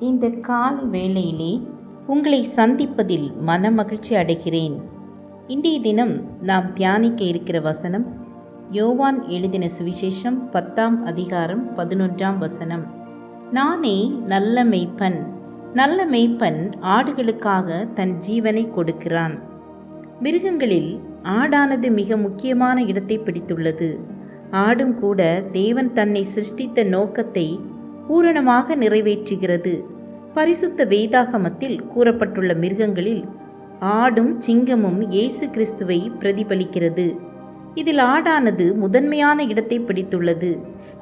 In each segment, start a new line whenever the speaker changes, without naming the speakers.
இந்த காலை வேளையிலே உங்களை சந்திப்பதில் மனமகிழ்ச்சி அடைகிறேன். இன்றைய தினம் நாம் தியானிக்க இருக்கிற வசனம் யோவான் எழுதின சுவிசேஷம் பத்தாம் அதிகாரம் பதினொன்றாம் வசனம். நானே நல்ல மெய்ப்பன் நல்ல மெய்ப்பன் ஆடுகளுக்காக தன் ஜீவனை கொடுக்கிறான். மிருகங்களில் ஆடானது மிக முக்கியமான இடத்தை பிடித்துள்ளது. ஆடும் கூட தேவன் தன்னை சிருஷ்டித்த நோக்கத்தை பூரணமாக நிறைவேற்றுகிறது. பரிசுத்த வேதாகமத்தில் கூறப்பட்டுள்ள மிருகங்களில் ஆடும் சிங்கமும் இயேசு கிறிஸ்துவை பிரதிபலிக்கிறது. இதில் ஆடானது முதன்மையான இடத்தை பிடித்துள்ளது.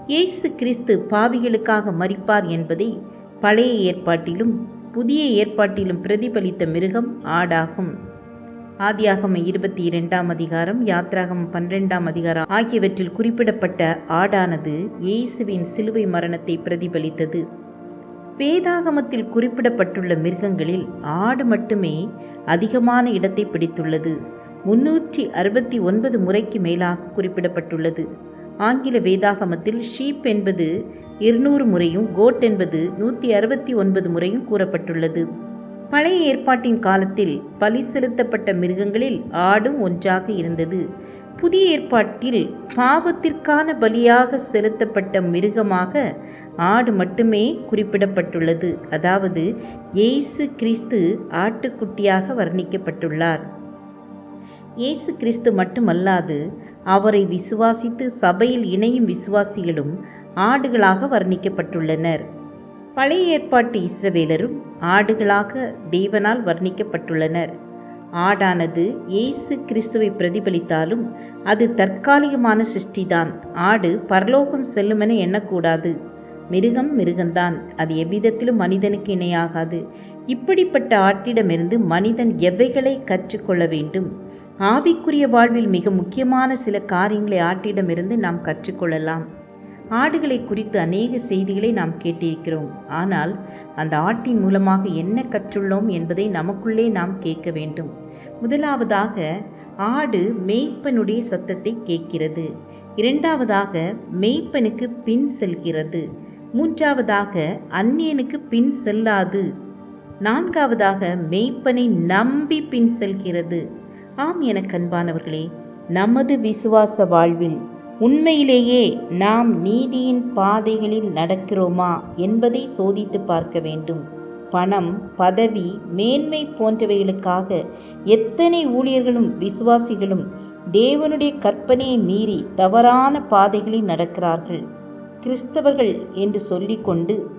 இயேசு கிறிஸ்து பாவிகளுக்காக மறிப்பார் என்பதை பழைய ஏற்பாட்டிலும் புதிய ஏற்பாட்டிலும் பிரதிபலித்த மிருகம் ஆடாகும். ஆதியாகம இருபத்தி இரண்டாம் அதிகாரம் யாத்ராகம் பன்னிரெண்டாம் அதிகாரம் ஆகியவற்றில் குறிப்பிடப்பட்ட ஆடானது இயேசுவின் சிலுவை மரணத்தை பிரதிபலித்தது. வேதாகமத்தில் குறிப்பிடப்பட்டுள்ள மிருகங்களில் ஆடு மட்டுமே அதிகமான இடத்தை பிடித்துள்ளது. முன்னூற்றி அறுபத்தி ஒன்பது முறைக்கு மேலாக குறிப்பிடப்பட்டுள்ளது. ஆங்கில வேதாகமத்தில் ஷீப் என்பது இருநூறு முறையும் கோட் என்பது நூற்றி அறுபத்தி ஒன்பது முறையும் கூறப்பட்டுள்ளது. பழைய ஏற்பாட்டின் காலத்தில் பலி செலுத்தப்பட்ட மிருகங்களில் ஆடும் ஒன்றாக இருந்தது. புதிய ஏற்பாட்டில் பாவத்திற்கான பலியாக செலுத்தப்பட்ட மிருகமாக ஆடு மட்டுமே குறிப்பிடப்பட்டுள்ளது. அதாவது இயேசு கிறிஸ்து ஆட்டுக்குட்டியாக வர்ணிக்கப்பட்டுள்ளார். இயேசு கிறிஸ்து மட்டுமல்லாது அவரை விசுவாசித்து சபையில் இணையும் விசுவாசிகளும் ஆடுகளாக வர்ணிக்கப்பட்டுள்ளனர். பழைய ஏற்பாட்டு இஸ்ரவேலரும் ஆடுகளாக தேவனால் வர்ணிக்கப்பட்டுள்ளனர். ஆடானது இயேசு கிறிஸ்துவை பிரதிபலித்தாலும் அது தற்காலிகமான சிருஷ்டிதான். ஆடு பரலோகம் செல்லுமென எண்ணக்கூடாது. மிருகம் மிருகம்தான் அது எவ்விதத்திலும் மனிதனுக்கு இணையாகாது. இப்படிப்பட்ட ஆட்டிடமிருந்து மனிதன் எவைகளை கற்றுக்கொள்ள வேண்டும்? ஆவிக்குரிய வாழ்வில் மிக முக்கியமான சில காரியங்களை ஆட்டிடமிருந்து நாம் கற்றுக்கொள்ளலாம். ஆடுகளை குறித்து அநேக செய்திகளை நாம் கேட்டிருக்கிறோம். ஆனால் அந்த ஆட்டின் மூலமாக என்ன கற்றுள்ளோம் என்பதை நமக்குள்ளே நாம் கேட்க வேண்டும். முதலாவதாக ஆடு மேய்ப்பனுடைய சத்தத்தை கேட்கிறது. இரண்டாவதாக மேய்ப்பனுக்கு பின் செல்கிறது. மூன்றாவதாக அந்நியனுக்கு பின் செல்லாது. நான்காவதாக மெய்ப்பனை நம்பி பின் செல்கிறது. ஆம் என கண்பானவர்களே நமது விசுவாச வாழ்வில் உண்மையிலேயே நாம் நீதியின் பாதைகளில் நடக்கிறோமா என்பதை சோதித்து பார்க்க வேண்டும். பணம் பதவி மேன்மை போன்றவைகளுக்காக எத்தனை ஊழியர்களும் விசுவாசிகளும் தேவனுடைய கற்பனையை மீறி தவறான பாதைகளில் நடக்கிறார்கள். கிறிஸ்தவர்கள் என்று சொல்லிக்கொண்டு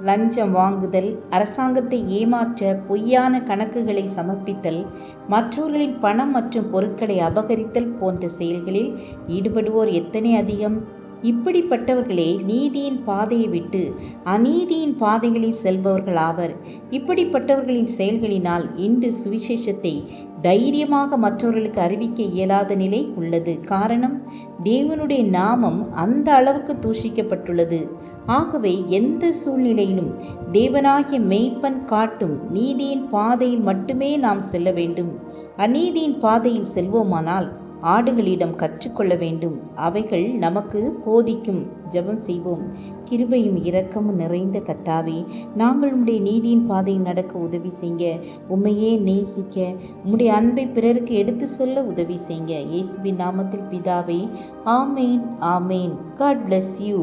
லஞ்சம் வாங்குதல் அரசாங்கத்தை ஏமாற்ற பொய்யான கணக்குகளை சமர்ப்பித்தல் மற்றவர்களின் பணம் மற்றும் பொருட்களை அபகரித்தல் போன்ற செயல்களில் ஈடுபடுவோர் எத்தனை அதிகம்? இப்படிப்பட்டவர்களே நீதியின் பாதையை விட்டு அநீதியின் பாதைகளில் செல்பவர்கள் ஆவர் இப்படிப்பட்டவர்களின் செயல்களினால் இன்று சுவிசேஷத்தை தைரியமாக மற்றவர்களுக்கு அறிவிக்க இயலாத நிலை உள்ளது. காரணம் தேவனுடைய நாமம் அந்த அளவுக்கு தூஷிக்கப்பட்டுள்ளது. ஆகவே எந்த சூழ்நிலையிலும் தேவனாகிய மெய்ப்பன் காட்டும் நீதியின் பாதையில் மட்டுமே நாம் செல்ல வேண்டும். அநீதியின் பாதையில் செல்வோமானால் ஆடுகளிடம் கற்றுக்கொள்ள வேண்டும். அவைகள் நமக்கு போதிக்கும் ஜெபம் செய்வோம். கிருபையும் இரக்கமும் நிறைந்த கத்தாவே நாங்கள் உம்முடைய நீதியின் பாதையில் நடக்க உதவி செய்ய உண்மையே நேசிக்க உம்முடைய அன்பை பிறருக்கு எடுத்து சொல்ல உதவி செய்ய. இயேசுவின் நாமத்தில் பிதாவே ஆமேன் ஆமேன். God bless you